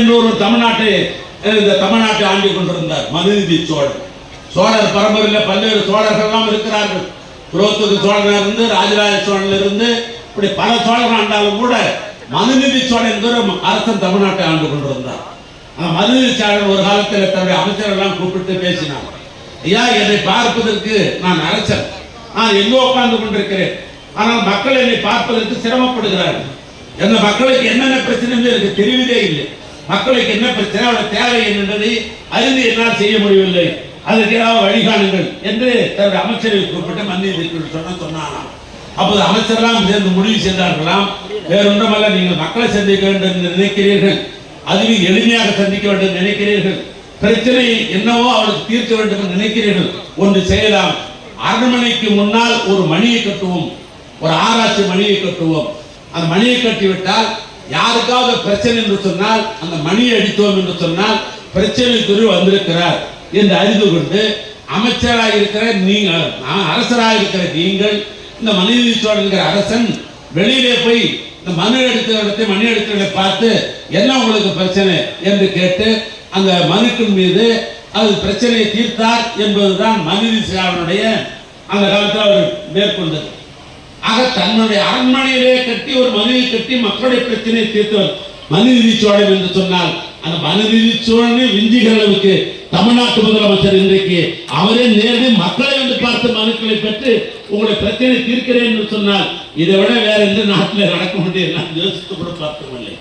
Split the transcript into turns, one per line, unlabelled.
இன்னொரு தமிழ்நாட்டை இந்த தமிழ்நாட்டை ஆண்டு கொண்டிருந்தார் மனுநீதி சோழன். சோழர் பரம்பரையில் பல்வேறு சோழர்கள்லாம் இருக்கிறார்கள். குலோத்துக்கு சோழனாக இருந்து ராஜராஜ சோழன் இருந்து இப்படி பல சோழர்கள் ஆண்டாலும் கூட மனுநீதி சோழன் என்கிற அரசன் தமிழ்நாட்டை ஆண்டு கொண்டிருந்தார். அந்த மனுநீதி சோழன் ஒரு காலத்தில் தன்னுடைய அமைச்சரெல்லாம் கூப்பிட்டு பேசினார் ஐயா என்னை பார்ப்பதற்கு நான் அரசன். நான் எங்கோ உட்கார்ந்து கொண்டிருக்கிறேன். ஆனால் மக்கள் என்னை பார்ப்பதற்கு சிரமப்படுகிறார்கள். எங்க மக்களுக்கு என்னென்ன பிரச்சனை எனக்கு தெரிவதே இல்லை. மக்களுக்கு என்ன பிரச்சனை? அவருடைய தேவை என்னன்றதை அறிந்து என்னால் செய்ய முடியவில்லை. அதற்கு ஏதாவது வழிகாணுங்கள் என்று தன்னுடைய அமைச்சரை கூப்பிட்டு மன்னிதிக்கு சொன்ன சொன்னாராம் அப்போது அமைச்சரெல்லாம் சேர்ந்து முடிவு செய்தார்களாம். வேறொன்றுமல்ல நீங்கள் மக்களை சந்திக்க வேண்டும் என்று நினைக்கிறீர்கள். அதுவும் எளிமையாக சந்திக்க வேண்டும் நினைக்கிறீர்கள். பிரச்சனை என்னவோ அவளுக்கு தீர்க்க வேண்டும் என்று நினைக்கிறீர்கள். ஒன்று செய்யலாம். அரண்மனைக்கு முன்னால் ஒரு மணியை கட்டுவோம். ஒரு ஆராய்ச்சி மணியை கட்டுவோம். அந்த மணியை கட்டிவிட்டால் யாருக்காவது பிரச்சனை என்று சொன்னால் அந்த மணியை அடித்தோம் என்று சொன்னால் பிரச்சனை பிரச்சனைக்குரிய வந்திருக்கிறார் என்று அறிந்து கொண்டு அமைச்சராக இருக்கிற நீங்கள் நான் அரசராக இருக்கிற நீங்கள் இந்த மனித சோழன்கிற அரசன் வெளியிலே போய் இந்த மனு எடுக்கிற இடத்தை மணி எடுக்கிறதை பார்த்து என்ன உங்களுக்கு பிரச்சனை என்று கேட்டு அந்த மனுக்கின் மீது அது பிரச்சனையை தீர்த்தார் என்பதுதான் மனித சேவனுடைய அந்த காலத்தில் அவர் மேற்கொண்டது. ஆக தன்னுடைய அரண்மனையிலே கட்டி ஒரு மனுவை கட்டி மக்களுடைய பிரச்சனையை தீர்த்தவர் மனுநீதி சோழன் என்று சொன்னால் அந்த மனுநீதி சோழனை விஞ்சுகிற அளவுக்கு தமிழ்நாட்டு முதலமைச்சர் இன்றைக்கு அவரே நேரடி மக்களை வந்து பார்த்து மனுக்களை பெற்று உங்களுடைய பிரச்சனை தீர்க்கிறேன் என்று சொன்னால் இதை விட வேற எந்த நாட்டில் நடக்க முடியும் நான் யோசித்து கூட பார்த்ததில்லை